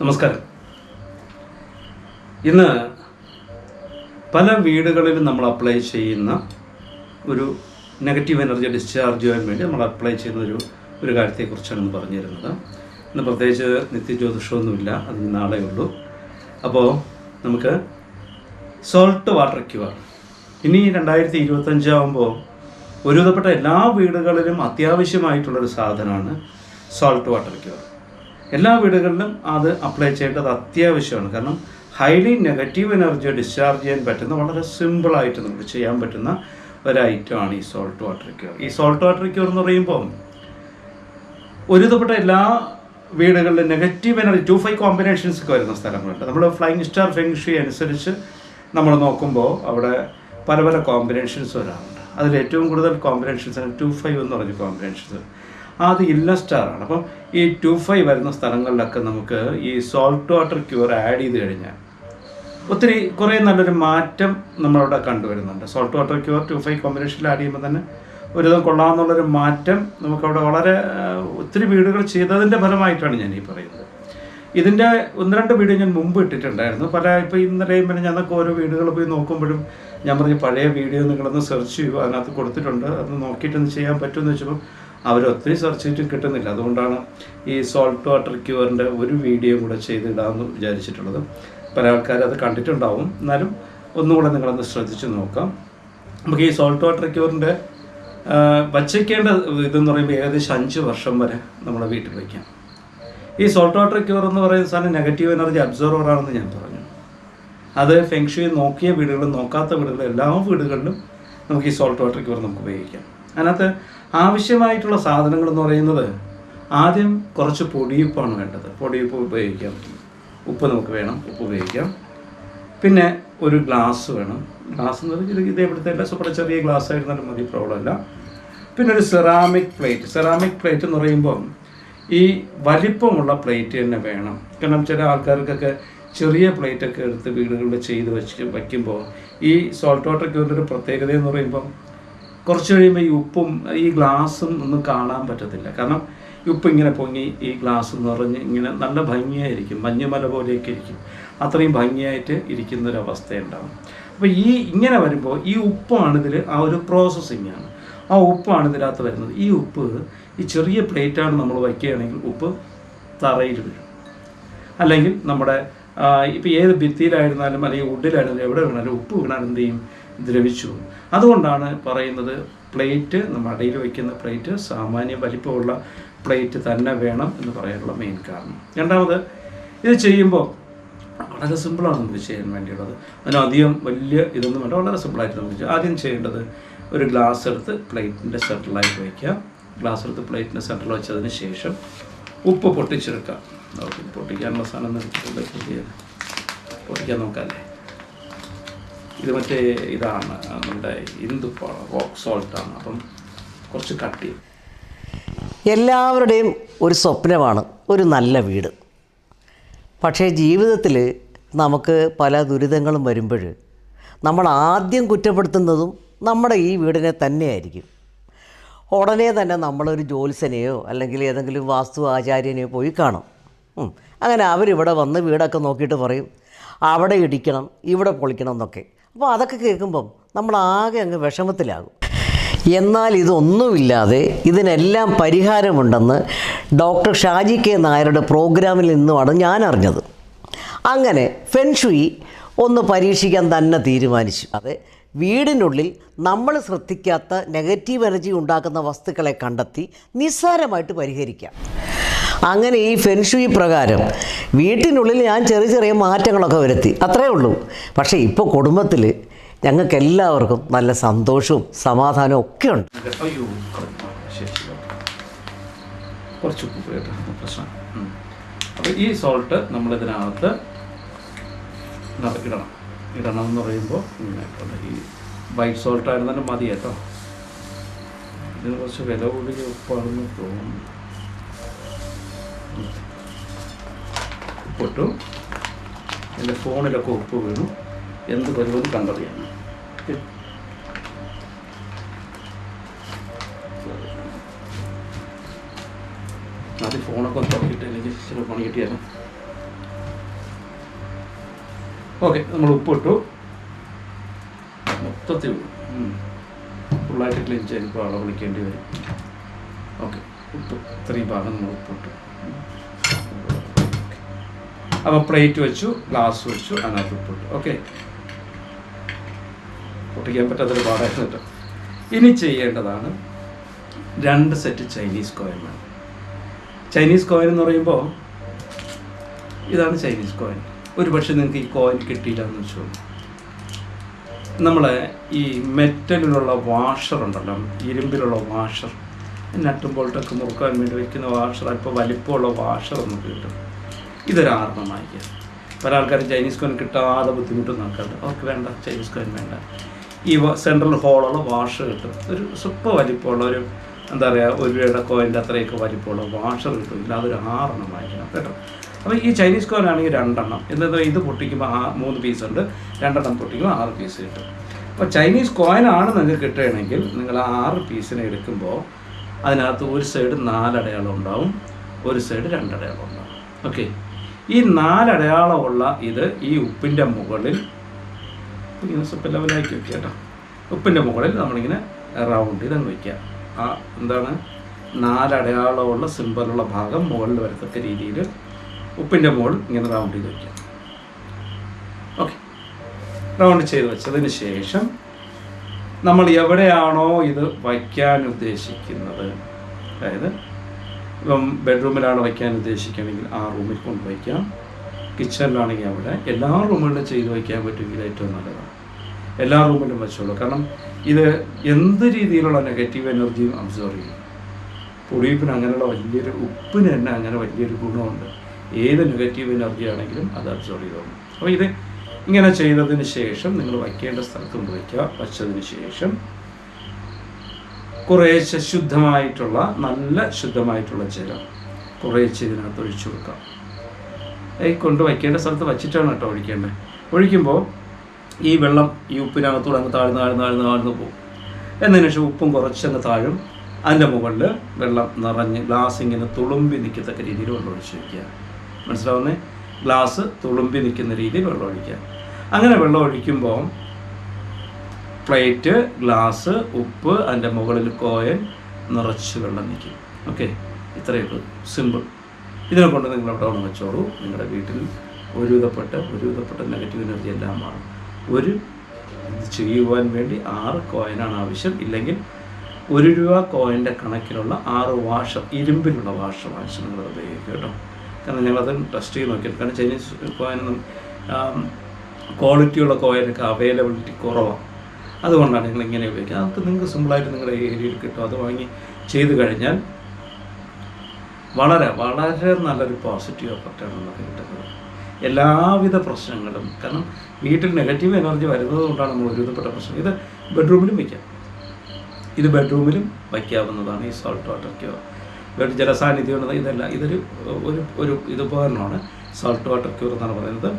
നമസ്കാരം. ഇന്ന് പല വീടുകളിലും നമ്മൾ അപ്ലൈ ചെയ്യുന്ന ഒരു നെഗറ്റീവ് എനർജി ഡിസ്ചാർജ് ചെയ്യാൻ വേണ്ടി നമ്മൾ അപ്ലൈ ചെയ്യുന്ന ഒരു ഒരു കാര്യത്തെക്കുറിച്ചാണ് ഇന്ന് പറഞ്ഞു തരുന്നത് ഇന്ന് പ്രത്യേകിച്ച് നിത്യജ്യോതിഷമൊന്നുമില്ല അത് നാളെ ഉള്ളൂ. അപ്പോൾ നമുക്ക് സോൾട്ട് വാട്ടർ ക്യൂർ ഇനി രണ്ടായിരത്തി ഇരുപത്തഞ്ചാവുമ്പോൾ ഒരുവിധപ്പെട്ട എല്ലാ വീടുകളിലും അത്യാവശ്യമായിട്ടുള്ളൊരു സാധനമാണ് സോൾട്ട് വാട്ടർ ക്യൂർ എല്ലാ വീടുകളിലും അത് അപ്ലൈ ചെയ്യേണ്ടത് അത്യാവശ്യമാണ്. കാരണം ഹൈലി നെഗറ്റീവ് എനർജി ഡിസ്ചാർജ് ചെയ്യാൻ പറ്റുന്ന വളരെ സിമ്പിളായിട്ട് നമുക്ക് ചെയ്യാൻ പറ്റുന്ന ഒരു ഐറ്റമാണ് ഈ സോൾട്ട് വാട്ടർ ക്യൂർ ഈ സോൾട്ട് വാട്ടർ ക്യൂർ എന്ന് പറയുമ്പോൾ ഒരുതപ്പെട്ട എല്ലാ വീടുകളിലും negative energy two five combinations ഒക്കെ വരുന്ന സ്ഥലങ്ങളുണ്ട്. നമ്മൾ ഫ്ലൈങ് സ്റ്റാർ ഫെങ്ഷി അനുസരിച്ച് നമ്മൾ നോക്കുമ്പോൾ അവിടെ പല പല കോമ്പിനേഷൻസ് വരാറുണ്ട്. അതിൽ ഏറ്റവും കൂടുതൽ കോമ്പിനേഷൻസ് ആണ് ടു ഫൈവ് എന്ന് പറഞ്ഞ കോമ്പിനേഷൻസ് അത് ഇല്ല സ്റ്റാറാണ് അപ്പം ഈ ടു ഫൈവ് വരുന്ന സ്ഥലങ്ങളിലൊക്കെ നമുക്ക് ഈ സോൾട്ട് വാട്ടർ ക്യൂർ ആഡ് ചെയ്ത് കഴിഞ്ഞാൽ ഒത്തിരി കുറേ നല്ലൊരു മാറ്റം നമ്മളവിടെ കണ്ടുവരുന്നുണ്ട്. Salt water cure two five കോമ്പിനേഷനിൽ ആഡ് ചെയ്യുമ്പോൾ തന്നെ ഒരുവിധം കൊള്ളാമെന്നുള്ളൊരു മാറ്റം നമുക്കവിടെ വളരെ ഒത്തിരി വീടുകൾ ചെയ്തതിന്റെ ഫലമായിട്ടാണ് ഞാൻ ഈ പറയുന്നത്. ഇതിന്റെ ഒന്ന് രണ്ട് വീഡിയോ ഞാൻ മുമ്പ് ഇട്ടിട്ടുണ്ടായിരുന്നു. പല ഇപ്പോൾ ഇന്നലെയും പിന്നെ ഞാനൊക്കെ ഓരോ വീടുകൾ പോയി നോക്കുമ്പോഴും ഞാൻ പറഞ്ഞ പഴയ വീഡിയോ നിങ്ങളൊന്ന് സെർച്ച് ചെയ്യുക അതിനകത്ത് കൊടുത്തിട്ടുണ്ട്. അത് നോക്കിയിട്ടൊന്ന് ചെയ്യാൻ പറ്റുമെന്ന് വെച്ചപ്പോൾ അവർ ഒത്തിരി സെർച്ച് ചെയ്തിട്ട് കിട്ടുന്നില്ല. അതുകൊണ്ടാണ് ഈ സോൾട്ട് വാട്ടർ ക്യൂറിന്റെ ഒരു വീഡിയോ കൂടെ ചെയ്തിടാമെന്ന് വിചാരിച്ചിട്ടുള്ളത്. പല ആൾക്കാർ അത് കണ്ടിട്ടുണ്ടാവും. എന്നാലും ഒന്നുകൂടെ നിങ്ങളൊന്ന് ശ്രദ്ധിച്ച് നോക്കാം. നമുക്ക് ഈ സോൾട്ട് വാട്ടർ ക്യൂറിന്റെ വച്ചേക്കേണ്ട ഇതെന്ന് പറയുമ്പോൾ ഏകദേശം അഞ്ച് വർഷം വരെ നമ്മുടെ വീട്ടിൽ വയ്ക്കാം ഈ സോൾട്ട് വാട്ടർ ക്യൂർ എന്ന് പറയുന്ന സാധനം നെഗറ്റീവ് എനർജി അബ്സോർവർ ആണെന്ന് ഞാൻ പറഞ്ഞു. അത് ഫെങ്ഷി നോക്കിയ വീടുകളും നോക്കാത്ത വീടുകളും എല്ലാ വീടുകളിലും നമുക്ക് ഈ സോൾട്ട് വാട്ടർ ക്യൂർ നമുക്ക് ഉപയോഗിക്കാം. അതിനകത്ത് ആവശ്യമായിട്ടുള്ള സാധനങ്ങൾ എന്ന് പറയുന്നത് ആദ്യം കുറച്ച് പൊടിയുപ്പാണ് വേണ്ടത്. പൊടിയുപ്പ് ഉപയോഗിക്കാം. ഉപ്പ് നമുക്ക് വേണം. ഉപ്പ് ഉപയോഗിക്കാം. പിന്നെ ഒരു ഗ്ലാസ് വേണം. ഗ്ലാസ് എന്ന് പറഞ്ഞാൽ ഇത് ഇവിടുത്തെ super ചെറിയ ഗ്ലാസ് ആയിരുന്നാലും മതി പ്രോബ്ലം ഇല്ല. പിന്നെ ഒരു സെറാമിക് പ്ലേറ്റ് സെറാമിക് പ്ലേറ്റ് എന്ന് പറയുമ്പോൾ ഈ വലിപ്പമുള്ള പ്ലേറ്റ് തന്നെ വേണം. കാരണം ചില ആൾക്കാർക്കൊക്കെ ചെറിയ പ്ലേറ്റൊക്കെ എടുത്ത് വീടുകളിൽ ചെയ്ത് വെച്ച് വയ്ക്കുമ്പോൾ ഈ സോൾട്ട് വാട്ടർ ക്യൂറിന്റെ ഒരു പ്രത്യേകത എന്ന് പറയുമ്പം കുറച്ച് കഴിയുമ്പോൾ ഈ ഉപ്പും ഈ ഗ്ലാസും ഒന്നും കാണാൻ പറ്റത്തില്ല. കാരണം ഉപ്പ് ഇങ്ങനെ പൊങ്ങി ഈ ഗ്ലാസ് നിറഞ്ഞ് ഇങ്ങനെ നല്ല ഭംഗിയായിരിക്കും. മഞ്ഞുമല പോലെയൊക്കെ ഇരിക്കും. അത്രയും ഭംഗിയായിട്ട് ഇരിക്കുന്ന ഒരു അവസ്ഥയുണ്ടാവും അപ്പോൾ ഈ ഇങ്ങനെ വരുമ്പോൾ ഈ ഉപ്പാണ് ഇതിൽ ആ ഒരു പ്രോസസ്സിങ് ആണ്. ആ ഉപ്പാണ് ഇതിനകത്ത് വരുന്നത്. ഈ ഉപ്പ് ഈ ചെറിയ പ്ലേറ്റാണ് നമ്മൾ വയ്ക്കുകയാണെങ്കിൽ ഉപ്പ് തറയിൽ വീഴും അല്ലെങ്കിൽ നമ്മുടെ ഇപ്പോൾ ഏത് ഭിത്തിയിലായിരുന്നാലും അല്ലെങ്കിൽ വുഡിലായിരുന്നാലും എവിടെ വീണാലും ഉപ്പ് വീണാൽ എന്ത് ചെയ്യും? ദ്രവിച്ചു. അതുകൊണ്ടാണ് പറയുന്നത് പ്ലേറ്റ് നമ്മൾ അടയിൽ വയ്ക്കുന്ന പ്ലേറ്റ് സാമാന്യ വലിപ്പമുള്ള പ്ലേറ്റ് തന്നെ വേണം എന്ന് പറയാനുള്ള മെയിൻ കാരണം. രണ്ടാമത് ഇത് ചെയ്യുമ്പോൾ വളരെ സിമ്പിളാണ് നമുക്ക് ചെയ്യാൻ വേണ്ടിയുള്ളത്. അതിന് അധികം വലിയ ഇതൊന്നും വേണ്ട വളരെ സിമ്പിളായിട്ട് നമുക്ക് ആദ്യം ചെയ്യേണ്ടത് ഒരു ഗ്ലാസ് എടുത്ത് പ്ലേറ്റിന്റെ സെന്ററിലായിട്ട് വയ്ക്കുക. ഗ്ലാസ് എടുത്ത് പ്ലേറ്റിന്റെ സെന്ററിൽ വെച്ചതിന് ശേഷം ഉപ്പ് പൊട്ടിച്ചെടുക്കാം പൊട്ടിക്കാനുള്ള സാധനം പൊട്ടിക്കാൻ പൊട്ടിക്കാൻ നോക്കാമല്ലേ ഇത് മറ്റേ ഇതാണ് നമ്മുടെ ഇന്ദുപ്പാണ് റോക്ക് സോൾട്ടാണ് അപ്പം കുറച്ച് കട്ടി എല്ലാവരുടെയും ഒരു സ്വപ്നമാണ് ഒരു നല്ല വീട്. പക്ഷേ ജീവിതത്തിൽ നമുക്ക് പല ദുരിതങ്ങളും വരുമ്പോൾ നമ്മൾ ആദ്യം കുറ്റപ്പെടുത്തുന്നതും നമ്മുടെ ഈ വീടിനെ തന്നെയായിരിക്കും. ഉടനെ തന്നെ നമ്മളൊരു ജ്യോത്സ്യനെയോ അല്ലെങ്കിൽ ഏതെങ്കിലും വാസ്തു ആചാര്യനെയോ പോയി കാണും. അങ്ങനെ അവരിവിടെ വന്ന് വീടൊക്കെ നോക്കിയിട്ട് പറയും അവിടെ ഇടിക്കണം ഇവിടെ പൊളിക്കണം എന്നൊക്കെ. അപ്പോൾ അതൊക്കെ കേൾക്കുമ്പം നമ്മൾ ആകെ അങ്ങ് വിഷമത്തിലാകും. എന്നാൽ ഇതൊന്നുമില്ലാതെ ഇതിനെല്ലാം പരിഹാരമുണ്ടെന്ന് ഡോക്ടർ ഷാജി കെ നായരുടെ പ്രോഗ്രാമിൽ നിന്നുമാണ് ഞാൻ അറിഞ്ഞത്. അങ്ങനെ ഫെൻഷുയി ഒന്ന് പരീക്ഷിക്കാൻ തന്നെ തീരുമാനിച്ചു. അതെ വീടിനുള്ളിൽ നമ്മൾ ശ്രദ്ധിക്കാത്ത നെഗറ്റീവ് എനർജി ഉണ്ടാക്കുന്ന വസ്തുക്കളെ കണ്ടെത്തി നിസ്സാരമായിട്ട് പരിഹരിക്കാം. അങ്ങനെ ഈ ഫെൻഷുയി പ്രകാരം വീട്ടിനുള്ളിൽ ഞാൻ ചെറിയ ചെറിയ മാറ്റങ്ങളൊക്കെ വരുത്തി. അത്രേ ഉള്ളൂ. പക്ഷേ ഇപ്പോൾ കുടുംബത്തിൽ ഞങ്ങൾക്ക് എല്ലാവർക്കും നല്ല സന്തോഷവും സമാധാനവും ഒക്കെ ഉണ്ട്. കുറച്ച് ഉപ്പ് പ്രശ്നം. അപ്പോൾ ഈ സോൾട്ട് നമ്മളിതിനകത്ത് ഇടണം ഇടണം എന്ന് പറയുമ്പോൾ ഇങ്ങനെ ഈ വൈറ്റ് സോൾട്ട് ആയിരുന്നാലും മതി കേട്ടോ ഇതിന് കുറച്ച് വില കൂടി ഉപ്പാണെന്ന് തോന്നുന്നു. ഉപ്പിട്ടു. എന്റെ ഫോണിലൊക്കെ ഉപ്പ് വീണു. എന്ത് വരുമെന്ന് കണ്ടറിയാം. അത് ഫോണൊക്കെ ഒന്ന് തുറക്കിയിട്ട് എനിക്ക് ചില പണി കിട്ടിയാലും? ഓക്കെ നമ്മൾ ഉപ്പിട്ടു. മൊത്തത്തിൽ ഫുള്ളായിട്ട് ക്ലീൻ ചെയ്യാൻ ഇപ്പോൾ അളവ് വിളിക്കേണ്ടി വരും. ഉപ്പ്. ഇത്രയും ഭാഗം നമ്മൾ ഉപ്പിട്ടു. അപ്പോൾ പ്ലേറ്റ് വെച്ചു ഗ്ലാസ് വെച്ചു അതിനകത്ത് ഉപ്പിട്ടു. ഓക്കെ? പൊട്ടിക്കാൻ പറ്റാത്തൊരു പാടായിരുന്നു കേട്ടോ. ഇനി ചെയ്യേണ്ടതാണ് രണ്ട് സെറ്റ് ചൈനീസ് കോയിൻ വേണം. ചൈനീസ് കോയിൻ എന്ന് പറയുമ്പോൾ ഇതാണ് ചൈനീസ് കോയിൻ. ഒരു പക്ഷേ നിങ്ങൾക്ക് ഈ കോയിൻ കിട്ടിയില്ല എന്ന് വെച്ചു നമ്മളെ ഈ മെറ്റലിലുള്ള വാഷർ ഉണ്ടല്ലോ ഇരുമ്പിലുള്ള വാഷർ നട്ടും ബോൾട്ടൊക്കെ മുറുക്കാൻ വേണ്ടി വയ്ക്കുന്ന വാഷർ അല്പം വലിപ്പമുള്ള വാഷർ നമുക്ക് കിട്ടും. ഇതൊരു പല ആൾക്കാർ ചൈനീസ് കോയിൻ കിട്ടാതെ ബുദ്ധിമുട്ടുന്ന ആൾക്കാരുണ്ട്. അവർക്ക് വേണ്ട ചൈനീസ് കോയിൻ വേണ്ട. ഈ സെൻട്രൽ ഹോളുള്ള വാഷർ കിട്ടും. ഒരു സൂപ്പർ വലിപ്പമുള്ള ഒരു എന്താ പറയുക ഒരു രൂപയുടെ കോയിന്റെ അത്രയൊക്കെ വലിപ്പമുള്ള വാഷർ കിട്ടും. അതൊരു ആറെണ്ണം വാങ്ങിക്കണം കേട്ടോ. അപ്പോൾ ഈ ചൈനീസ് കോയിൻ ആണെങ്കിൽ രണ്ടെണ്ണം. എന്നത് ഇത് പൊട്ടിക്കുമ്പോൾ ആ മൂന്ന് പീസ് ഉണ്ട്. രണ്ടെണ്ണം പൊട്ടിക്കുമ്പോൾ ആറ് പീസ് കിട്ടും. അപ്പോൾ ചൈനീസ് കോയിനാണ് നിങ്ങൾക്ക് കിട്ടുകയാണെങ്കിൽ നിങ്ങൾ ആറ് പീസിനെ എടുക്കുമ്പോൾ അതിനകത്ത് ഒരു സൈഡ് നാലടയാളം ഉണ്ടാവും ഒരു സൈഡ് രണ്ടടയാളം ഉണ്ടാവും ഓക്കെ ഈ നാലടയാളമുള്ള ഇത് ഈ ഉപ്പിന്റെ മുകളിൽ ഇങ്ങനെ ലെവലാക്കി വെക്കുക കേട്ടോ. ഉപ്പിന്റെ മുകളിൽ നമ്മളിങ്ങനെ റൗണ്ട് ചെയ്തങ്ങ് വയ്ക്കുക ആ എന്താണ്? നാലടയാളമുള്ള സിമ്പിളുള്ള ഭാഗം മുകളിൽ വരത്തക്ക രീതിയിൽ ഉപ്പിന്റെ മുകളിൽ ഇങ്ങനെ റൗണ്ട് ചെയ്ത് വയ്ക്കുക ഓക്കെ റൗണ്ട് ചെയ്ത് വെച്ചതിന് ശേഷം നമ്മൾ എവിടെയാണോ ഇത് വയ്ക്കാൻ ഉദ്ദേശിക്കുന്നത്. അതായത് ഇപ്പം ബെഡ്റൂമിലാണ് വയ്ക്കാൻ ഉദ്ദേശിക്കുകയാണെങ്കിൽ ആ റൂമിൽ കൊണ്ട് വയ്ക്കാം. കിച്ചണിലാണെങ്കിൽ അവിടെ. എല്ലാ റൂമുകളിലും ചെയ്ത് വയ്ക്കാൻ പറ്റുമെങ്കിൽ ഏറ്റവും നല്ലതാണ്. എല്ലാ റൂമിലും വെച്ചോളൂ. കാരണം ഇത് എന്ത് രീതിയിലുള്ള നെഗറ്റീവ് എനർജിയും അബ്സോർവ് ചെയ്യും പൊടിയിപ്പിന് അങ്ങനെയുള്ള വലിയൊരു ഉപ്പിന് തന്നെ അങ്ങനെ വലിയൊരു ഗുണമുണ്ട്. ഏത് നെഗറ്റീവ് എനർജി ആണെങ്കിലും അത് അബ്സോർവ് ചെയ്തോളും. അപ്പോൾ ഇത് ഇങ്ങനെ ചെയ്തതിന് ശേഷം നിങ്ങൾ വയ്ക്കേണ്ട സ്ഥലത്ത് കൊണ്ട് വയ്ക്കുക. വച്ചതിന് ശേഷം കുറേശ്ശെ ശുദ്ധമായിട്ടുള്ള നല്ല ശുദ്ധമായിട്ടുള്ള ജലം കുറേശ്ശെ ഇതിനകത്ത് ഒഴിച്ചു കൊടുക്കാം. ഈ കൊണ്ട് വയ്ക്കേണ്ട സ്ഥലത്ത് വച്ചിട്ടാണ് കേട്ടോ ഒഴിക്കേണ്ടത്. ഒഴിക്കുമ്പോൾ ഈ വെള്ളം ഈ ഉപ്പിനകത്തൂടെ അങ്ങ് താഴ്ന്ന് താഴ്ന്ന് താഴ്ന്ന് താഴ്ന്ന് പോകും. എന്നതിന് ശേഷം ഉപ്പും കുറച്ചങ്ങ് താഴും. അതിന്റെ മുകളിൽ വെള്ളം നിറഞ്ഞ് ഗ്ലാസ് ഇങ്ങനെ തുളുമ്പി നിൽക്കത്തക്ക രീതിയിൽ വെള്ളം ഒഴിച്ച് വയ്ക്കുക. മനസ്സിലാവുന്നേ? ഗ്ലാസ് തുളുമ്പി നിൽക്കുന്ന രീതിയിൽ വെള്ളം ഒഴിക്കുക. അങ്ങനെ വെള്ളം ഒഴിക്കുമ്പോൾ പ്ലേറ്റ് ഗ്ലാസ് ഉപ്പ് അതിന്റെ മുകളിൽ കോയൻ നിറച്ച് വെള്ളം നിൽക്കും. ഓക്കെ? ഇത്രയൊക്കെ സിമ്പിൾ. ഇതിനെ കൊണ്ട് നിങ്ങൾ അവിടെ ഒന്ന് വെച്ചോളൂ. നിങ്ങളുടെ വീട്ടിൽ ഒരുവിധപ്പെട്ട ഒരുവിധപ്പെട്ട നെഗറ്റീവ് എനർജി എല്ലാം മാറും. ഒരു ഇത് ചെയ്യുവാൻ വേണ്ടി ആറ് കോയിനാണ് ആവശ്യം. ഇല്ലെങ്കിൽ ഒരു രൂപ കോയിന്റെ കണക്കിലുള്ള ആറ് വാഷർ ഇരുമ്പിലുള്ള വാഷർ വാങ്ങിച്ച് നിങ്ങൾ ഉപയോഗിക്കും കേട്ടോ. കാരണം ഞങ്ങളത് ടെസ്റ്റ് ചെയ്ത് നോക്കിയിട്ട് കാരണം ചൈനീസ് കോയിനൊന്നും ക്വാളിറ്റിയുള്ള കോയിനൊക്കെ അവൈലബിലിറ്റി കുറവാണ് അതുകൊണ്ടാണ് നിങ്ങൾ ഇങ്ങനെ ഉപയോഗിക്കുക അതൊക്കെ നിങ്ങൾക്ക് സിമ്പിളായിട്ട് നിങ്ങളുടെ ഏരിയയിൽ കിട്ടും. അത് വാങ്ങി ചെയ്തു കഴിഞ്ഞാൽ വളരെ വളരെ നല്ലൊരു പോസിറ്റീവ് എഫക്റ്റാണ് നമുക്ക് കിട്ടുന്നത്. എല്ലാവിധ പ്രശ്നങ്ങളും കാരണം വീട്ടിൽ നെഗറ്റീവ് എനർജി വരുന്നത് കൊണ്ടാണ് നമ്മൾ ഒരുവിധപ്പെട്ട പ്രശ്നം. ഇത് ബെഡ്റൂമിലും വയ്ക്കാം ഇത് ബെഡ്റൂമിലും വയ്ക്കാവുന്നതാണ് ഈ സോൾട്ട് വാട്ടർ ക്യൂർ ബെഡ് ജലസാന്നിധ്യം ഉള്ളത് ഇതല്ല ഇതൊരു ഒരു ഒരു ഇത് ഉപകരണമാണ് സോൾട്ട് വാട്ടർ ക്യൂർ എന്നാണ് പറയുന്നത്.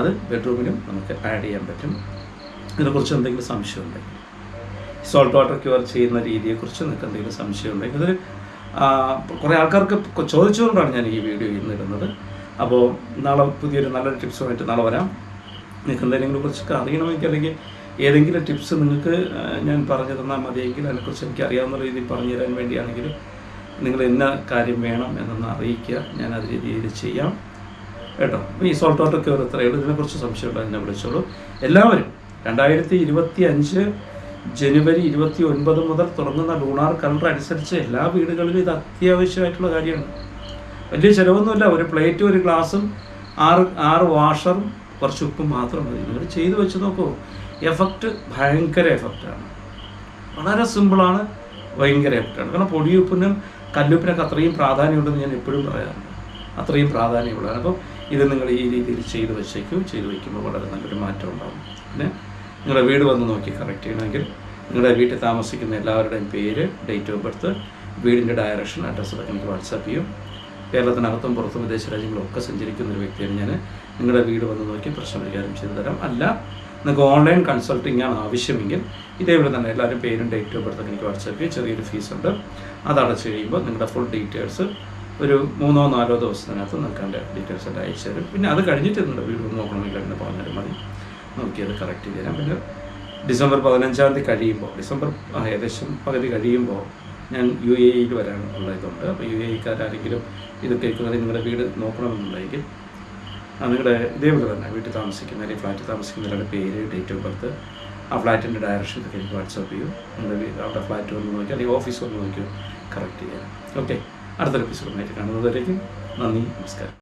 അത് ബെഡ്റൂമിലും നമുക്ക് ആഡ് ചെയ്യാൻ പറ്റും. ഇതിനെക്കുറിച്ച് എന്തെങ്കിലും സംശയം ഉണ്ടെങ്കിൽ സോൾട്ട് വാട്ടർ ക്യൂർ ചെയ്യുന്ന രീതിയെക്കുറിച്ച് നിങ്ങൾക്ക് എന്തെങ്കിലും സംശയം ഉണ്ടെങ്കിൽ ഇത് കുറേ ആൾക്കാർക്ക് ചോദിച്ചുകൊണ്ടാണ് ഞാൻ ഈ വീഡിയോ ഇന്ന് ഇടുന്നത്. അപ്പോൾ നാളെ പുതിയൊരു നല്ലൊരു ടിപ്സുമായിട്ട് നാളെ വരാം. നിങ്ങൾക്ക് എന്തെങ്കിലും കുറിച്ചൊക്കെ അറിയണമെങ്കിൽ അല്ലെങ്കിൽ ഏതെങ്കിലും ടിപ്സ് നിങ്ങൾക്ക് ഞാൻ പറഞ്ഞു തന്നാൽ മതിയെങ്കിൽ അതിനെക്കുറിച്ച് എനിക്ക് അറിയാവുന്ന രീതിയിൽ പറഞ്ഞു തരാൻ വേണ്ടിയാണെങ്കിലും നിങ്ങൾ എന്ന കാര്യം വേണം എന്നൊന്ന് അറിയിക്കുക. ഞാൻ അത് രീതിയിൽ ചെയ്യാം. കേട്ടോ? അപ്പോൾ ഈ സോൾട്ട് വാട്ടർ ക്യൂർ ഉള്ളൂ. ഇതിനെക്കുറിച്ച് സംശയമുള്ള എന്നെ വിളിച്ചോളൂ. എല്ലാവരും രണ്ടായിരത്തി ഇരുപത്തി അഞ്ച് ജനുവരി ഇരുപത്തി ഒൻപത് മുതൽ തുടങ്ങുന്ന ലൂണാർ കലണ്ടർ അനുസരിച്ച് എല്ലാ വീടുകളിലും ഇത് അത്യാവശ്യമായിട്ടുള്ള കാര്യമാണ്. വലിയ ചിലവൊന്നുമില്ല. ഒരു പ്ലേറ്റും ഒരു ഗ്ലാസും ആറ് ആറ് വാഷറും കുറച്ച് ഉപ്പും മാത്രം മതി. നിങ്ങൾ ചെയ്ത് വെച്ച് നോക്കൂ. എഫക്റ്റ് ഭയങ്കര എഫക്റ്റാണ് വളരെ സിമ്പിളാണ് ഭയങ്കര എഫക്റ്റാണ് കാരണം പൊടിയുപ്പിനും കല്ലുപ്പിനൊക്കെ അത്രയും പ്രാധാന്യമുണ്ടെന്ന് ഞാൻ എപ്പോഴും പറയാറുണ്ട്. അത്രയും പ്രാധാന്യമുള്ളതാണ്. അപ്പോൾ ഇത് നിങ്ങൾ ഈ രീതിയിൽ ചെയ്ത് വെച്ചേക്കും. ചെയ്ത് വയ്ക്കുമ്പോൾ വളരെ നല്ലൊരു മാറ്റം ഉണ്ടാകും പിന്നെ നിങ്ങളുടെ വീട് വന്ന് നോക്കി കറക്റ്റ് ചെയ്യണമെങ്കിൽ നിങ്ങളുടെ വീട്ടിൽ താമസിക്കുന്ന എല്ലാവരുടെയും പേര് ഡേറ്റ് ഓഫ് ബർത്ത് വീടിന്റെ ഡയറക്ഷൻ അഡ്രസ്സ് അതൊക്കെ എനിക്ക് വാട്സാപ്പ് ചെയ്യും. കേരളത്തിനകത്തും പുറത്തും വിദേശ രാജ്യങ്ങളൊക്കെ സഞ്ചരിക്കുന്ന ഒരു വ്യക്തിയാണ് ഞാൻ. നിങ്ങളുടെ വീട് വന്ന് നോക്കി പ്രശ്നം പരിഹാരം ചെയ്തു തരാം. അല്ല നിങ്ങൾക്ക് ഓൺലൈൻ കൺസൾട്ടിംഗ് ആണ് ആവശ്യമെങ്കിൽ ഇതേപോലെ തന്നെ എല്ലാവരും പേരും ഡേറ്റ് ഓഫ് ബർത്ത് എനിക്ക് വാട്സാപ്പ് ചെയ്യും. ചെറിയൊരു ഫീസ് ഉണ്ട്. അത് അടച്ച് കഴിയുമ്പോൾ നിങ്ങളുടെ ഫുൾ ഡീറ്റെയിൽസ് ഒരു മൂന്നോ നാലോ ദിവസത്തിനകത്ത് അതിന്റെ ഡീറ്റെയിൽസ് എല്ലാം അയച്ചു തരും. പിന്നെ അത് കഴിഞ്ഞിട്ട് വീട് നോക്കണമെങ്കിൽ അങ്ങനെ പറഞ്ഞാൽ മതി. നോക്കി അത് കറക്റ്റ് ചെയ്ത് തരാം. പിന്നെ ഡിസംബർ പതിനഞ്ചാം തീയതി കഴിയുമ്പോൾ ഡിസംബർ ഏകദേശം പകുതി കഴിയുമ്പോൾ ഞാൻ യു എ ഇയിൽ വരാനുള്ള ഇതുണ്ട് അപ്പോൾ യു എ ഇക്കാരെങ്കിലും ഇത് കേൾക്കുന്നത് നിങ്ങളുടെ വീട് നോക്കണമെന്നുണ്ടെങ്കിൽ നിങ്ങളുടെ ഇതേപോലെ തന്നെ വീട്ടിൽ താമസിക്കുന്ന അല്ലെങ്കിൽ ഫ്ലാറ്റിൽ താമസിക്കുന്നവരുടെ പേര് ഡേറ്റ് ഓഫ് ബർത്ത് ആ ഫ്ലാറ്റിന്റെ ഡയറക്ഷൻ ഇതൊക്കെ എനിക്ക് വാട്സപ്പ് ചെയ്യൂ. നിങ്ങളുടെ അവിടെ ഫ്ലാറ്റ് വന്ന് നോക്കി അല്ലെങ്കിൽ ഓഫീസ് വന്ന് നോക്കിയോ കറക്റ്റ് ചെയ്യാം. ഓക്കെ അടുത്തൊരു എപ്പിസോഡുമായിട്ട് കാണുന്നതായിരിക്കും നന്ദി നമസ്കാരം.